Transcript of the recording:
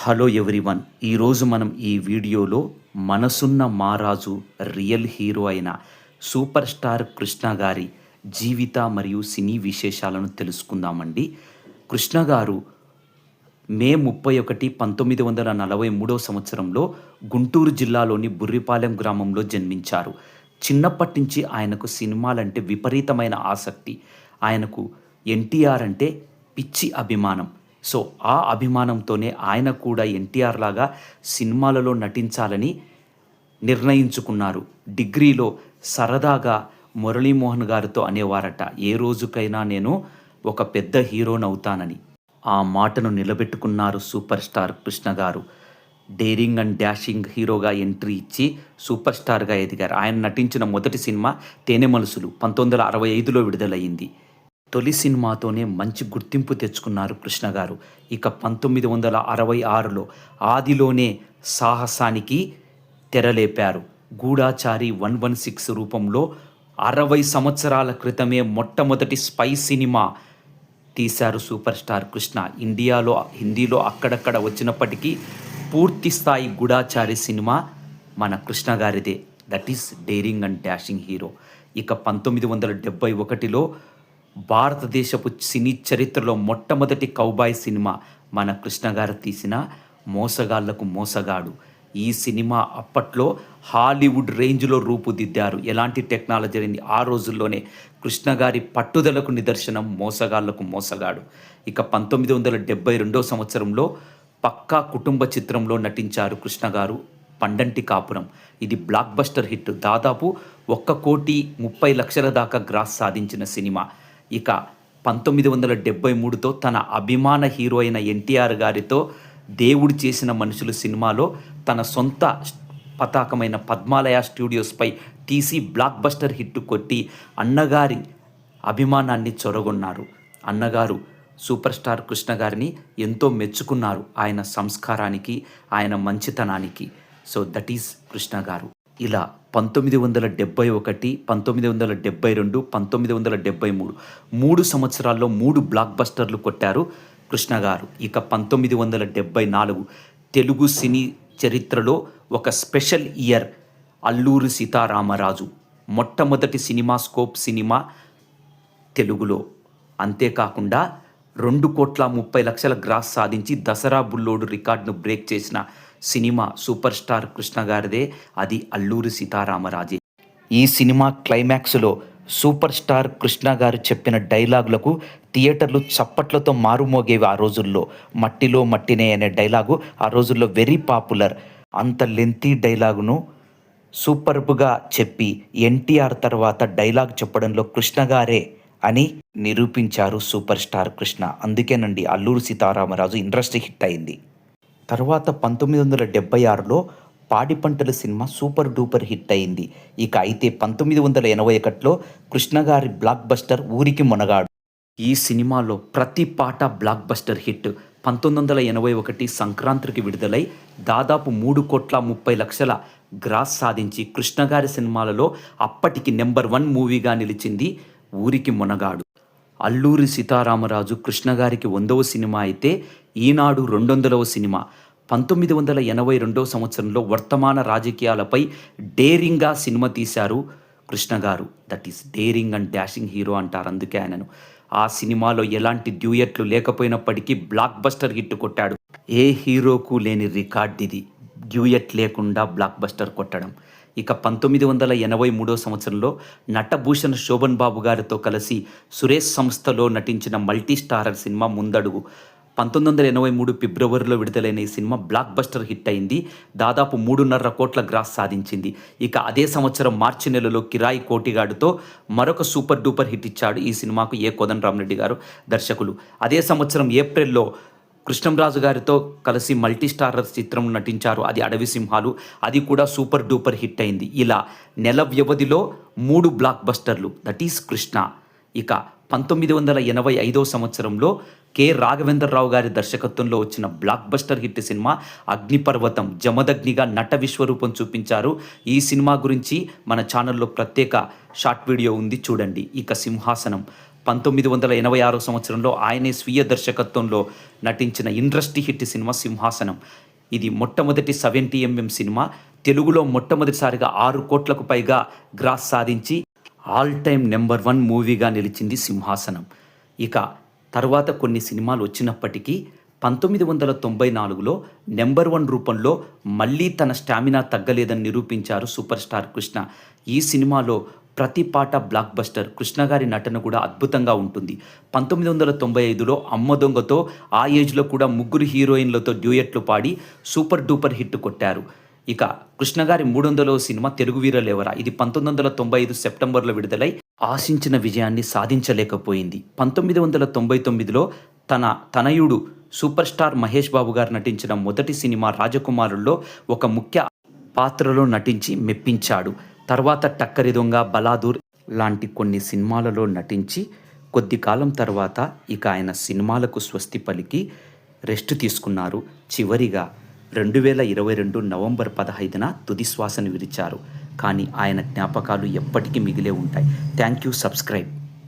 Hello everyone ఈరోజు మనం ఈ వీడియోలో మనసున్న మారాజు రియల్ హీరో అయిన సూపర్ స్టార్ కృష్ణ గారి జీవిత మరియు సినీ విశేషాలను తెలుసుకుందామండి. కృష్ణ గారు మే ముప్పై ఒకటి పంతొమ్మిది వందల నలభై మూడో సంవత్సరంలో గుంటూరు జిల్లాలోని బుర్రిపాలెం గ్రామంలో జన్మించారు. చిన్నప్పటి నుంచి ఆయనకు సినిమాలంటే విపరీతమైన ఆసక్తి. ఆయనకు ఎన్టీఆర్ అంటే పిచ్చి అభిమానం. సో ఆ అభిమానంతోనే ఆయన కూడా ఎన్టీఆర్ లాగా సినిమాలలో నటించాలని నిర్ణయించుకున్నారు. డిగ్రీలో సరదాగా మురళీమోహన్ గారితో అనేవారట ఏ రోజుకైనా నేను ఒక పెద్ద హీరోనవుతానని ఆ మాటను నిలబెట్టుకున్నారు సూపర్ స్టార్ కృష్ణ గారు. డేరింగ్ అండ్ డాషింగ్ హీరోగా ఎంట్రీ ఇచ్చి సూపర్ స్టార్గా ఎదిగారు. ఆయన నటించిన మొదటి సినిమా తేనె మనసులు పంతొమ్మిది వందల అరవై ఐదులో విడుదలయ్యింది. తొలి సినిమాతోనే మంచి గుర్తింపు తెచ్చుకున్నారు కృష్ణ గారు. ఇక పంతొమ్మిది వందల అరవై ఆరులో ఆదిలోనే సాహసానికి తెరలేపారు. గూఢాచారి వన్ వన్ సిక్స్ రూపంలో అరవై సంవత్సరాల క్రితమే మొట్టమొదటి స్పై సినిమా తీశారు సూపర్ స్టార్ కృష్ణ. ఇండియాలో హిందీలో అక్కడక్కడ వచ్చినప్పటికీ పూర్తి స్థాయి గూఢాచారి సినిమా మన కృష్ణ గారిదే. That is daring and dashing hero. ఇక పంతొమ్మిది వందల డెబ్బై ఒకటిలో భారతదేశపు సినీ చరిత్రలో మొట్టమొదటి కౌబాయ్ సినిమా మన కృష్ణ గారు తీసిన మోసగాళ్ళకు మోసగాడు. ఈ సినిమా అప్పట్లో హాలీవుడ్ రేంజ్లో రూపుదిద్దారు. ఎలాంటి టెక్నాలజీ ఆ రోజుల్లోనే కృష్ణ గారి పట్టుదలకు నిదర్శనం మోసగాళ్ళకు మోసగాడు. ఇక పంతొమ్మిది వందల డెబ్బై రెండో సంవత్సరంలో పక్కా కుటుంబ చిత్రంలో నటించారు కృష్ణ గారు పండంటి కాపురం. ఇది బ్లాక్ బస్టర్ హిట్. దాదాపు ఒక్క కోటి ముప్పై లక్షల దాకా గ్రాస్ సాధించిన సినిమా. ఇక పంతొమ్మిది వందల డెబ్బై మూడుతో తన అభిమాన హీరో అయిన ఎన్టీఆర్ గారితో దేవుడు చేసిన మనుషులు సినిమాలో తన సొంత పతాకమైన పద్మాలయ స్టూడియోస్పై తీసి బ్లాక్ బస్టర్ హిట్ కొట్టి అన్నగారి అభిమానాన్ని చొరగొన్నారు. అన్నగారు సూపర్ స్టార్ కృష్ణ గారిని ఎంతో మెచ్చుకున్నారు ఆయన సంస్కారానికి ఆయన మంచితనానికి. సో దట్ ఈస్ కృష్ణ గారు. ఇలా పంతొమ్మిది వందల డెబ్బై ఒకటి పంతొమ్మిది వందల డెబ్బై రెండు పంతొమ్మిది వందల డెబ్బై మూడు. మూడు సంవత్సరాల్లో మూడు బ్లాక్ బస్టర్లు కొట్టారు కృష్ణ గారు ఇక పంతొమ్మిది వందల డెబ్బై నాలుగు తెలుగు సినీ చరిత్రలో ఒక స్పెషల్ ఇయర్ అల్లూరి సీతారామరాజు. మొట్టమొదటి సినిమా స్కోప్ సినిమా తెలుగులో. అంతేకాకుండా రెండు కోట్ల ముప్పై లక్షల గ్రాస్ సాధించి దసరా బుల్లోడు రికార్డును బ్రేక్ చేసిన సినిమా సూపర్ స్టార్ కృష్ణ గారిదే అది అల్లూరి సీతారామరాజే. ఈ సినిమా క్లైమాక్స్లో సూపర్ స్టార్ కృష్ణ గారు చెప్పిన డైలాగులకు థియేటర్లు చప్పట్లతో మారుమోగేవి ఆ రోజుల్లో. మట్టిలో మట్టినే అనే డైలాగు ఆ రోజుల్లో వెరీ పాపులర్. అంత లెంతీ డైలాగును సూపర్బ్గా చెప్పి ఎన్టీఆర్ తర్వాత డైలాగ్ చెప్పడంలో కృష్ణ గారే అని నిరూపించారు సూపర్ స్టార్ కృష్ణ. అందుకేనండి అల్లూరు సీతారామరాజు ఇండస్ట్రీ హిట్ అయింది. తర్వాత పంతొమ్మిది వందల డెబ్బై ఆరులో పాడి పంటల సినిమా సూపర్ డూపర్ హిట్ అయింది. ఇక అయితే పంతొమ్మిది వందల ఎనభై ఒకటిలో కృష్ణగారి బ్లాక్ బస్టర్ ఊరికి మునగాడు. ఈ సినిమాలో ప్రతి పాట బ్లాక్ బస్టర్ హిట్. పంతొమ్మిది వందల ఎనభై ఒకటి సంక్రాంతికి విడుదలై దాదాపు మూడు కోట్ల ముప్పై లక్షల గ్రాస్ సాధించి కృష్ణగారి సినిమాలలో అప్పటికి నెంబర్ వన్ మూవీగా నిలిచింది ఊరికి మునగాడు. అల్లూరి సీతారామరాజు కృష్ణ గారికి వందవ సినిమా అయితే ఈనాడు రెండొందలవ సినిమా. పంతొమ్మిది వందల ఎనభై రెండవ సంవత్సరంలో వర్తమాన రాజకీయాలపై డేరింగ్గా సినిమా తీశారు కృష్ణ గారు that is daring and dashing hero అంటారు అందుకే ఆయనను. ఆ సినిమాలో ఎలాంటి డ్యూయట్లు లేకపోయినప్పటికీ బ్లాక్ బస్టర్ హిట్ కొట్టాడు. ఏ హీరోకు లేని రికార్డ్ ఇది? డ్యూయట్ లేకుండా బ్లాక్ బస్టర్ కొట్టడం. ఇక పంతొమ్మిది వందల ఎనభై మూడో సంవత్సరంలో నటభూషణ్ శోభన్ బాబు గారితో కలిసి సురేష్ సంస్థలో నటించిన మల్టీ స్టారర్ సినిమా ముందడుగు. పంతొమ్మిది వందల ఎనభై మూడు ఫిబ్రవరిలో విడుదలైన ఈ సినిమా బ్లాక్ బస్టర్ హిట్ అయింది. దాదాపు మూడున్నర కోట్ల గ్రాస్ సాధించింది. ఇక అదే సంవత్సరం మార్చి నెలలో కిరాయి కోటిగాడుతో మరొక సూపర్ డూపర్ హిట్ ఇచ్చాడు ఈ సినిమాకు ఏ కోదన్ రామరెడ్డి గారు. దర్శకులు అదే సంవత్సరం ఏప్రిల్లో కృష్ణంరాజు గారితో కలిసి మల్టీ స్టారర్ చిత్రం నటించారు. అది అడవి సింహాలు. అది కూడా సూపర్ డూపర్ హిట్ అయింది. ఇలా నెల వ్యవధిలో మూడు బ్లాక్ బస్టర్లు. That is Krishna. ఇక పంతొమ్మిది వందల ఎనభై ఐదో సంవత్సరంలో కె. రాఘవేంద్రరావు గారి దర్శకత్వంలో వచ్చిన బ్లాక్ బస్టర్ హిట్ సినిమా అగ్నిపర్వతం జమదగ్నిగా నట విశ్వరూపం చూపించారు. ఈ సినిమా గురించి మన ఛానల్లో ప్రత్యేక షార్ట్ వీడియో ఉంది. చూడండి. ఇక సింహాసనం. పంతొమ్మిది వందల ఎనభై ఆరో సంవత్సరంలో ఆయనే స్వీయ దర్శకత్వంలో నటించిన ఇండస్ట్రీ హిట్ సినిమా సింహాసనం. ఇది మొట్టమొదటి సెవెంటీ ఎంఎం సినిమా. తెలుగులో మొట్టమొదటిసారిగా ఆరు కోట్లకు పైగా గ్రాస్ సాధించి ఆల్ టైమ్ నెంబర్ వన్ మూవీగా నిలిచింది సింహాసనం. ఇక తర్వాత కొన్ని సినిమాలు వచ్చినప్పటికీ పంతొమ్మిది వందల తొంభై నాలుగులో నెంబర్ వన్ రూపంలో మళ్ళీ తన స్టామినా తగ్గలేదని నిరూపించారు సూపర్ స్టార్ కృష్ణ. ఈ సినిమాలో ప్రతి పాట బ్లాక్ బస్టర్ కృష్ణ గారి నటన కూడా అద్భుతంగా ఉంటుంది. పంతొమ్మిది వందల తొంభై ఐదులో అమ్మ దొంగతో ఆ ఏజ్లో కూడా ముగ్గురు హీరోయిన్లతో డ్యూయట్లు పాడి సూపర్ డూపర్ హిట్ కొట్టారు. ఇక కృష్ణ గారి మూడు వందలో సినిమా తెలుగు వీరలేవరా? ఇది పంతొమ్మిది వందల తొంభై ఐదు సెప్టెంబర్లో విడుదలై ఆశించిన విజయాన్ని సాధించలేకపోయింది. పంతొమ్మిది వందల తొంభై తొమ్మిదిలో తన తనయుడు సూపర్ స్టార్ మహేష్ బాబు గారు నటించిన మొదటి సినిమా రాజకుమారుల్లో ఒక ముఖ్య పాత్రలో నటించి మెప్పించాడు. తర్వాత టక్కరి దొంగ బలాదూర్ లాంటి కొన్ని సినిమాలలో నటించి కొద్ది కాలం తర్వాత ఇక ఆయన సినిమాలకు స్వస్తి పలికి రెస్ట్ తీసుకున్నారు. చివరిగా రెండు వేల ఇరవై రెండు నవంబర్ పదహైదున తుది శ్వాసను విరిచారు. కానీ ఆయన జ్ఞాపకాలు ఎప్పటికీ మిగిలే ఉంటాయి. Thank you subscribe.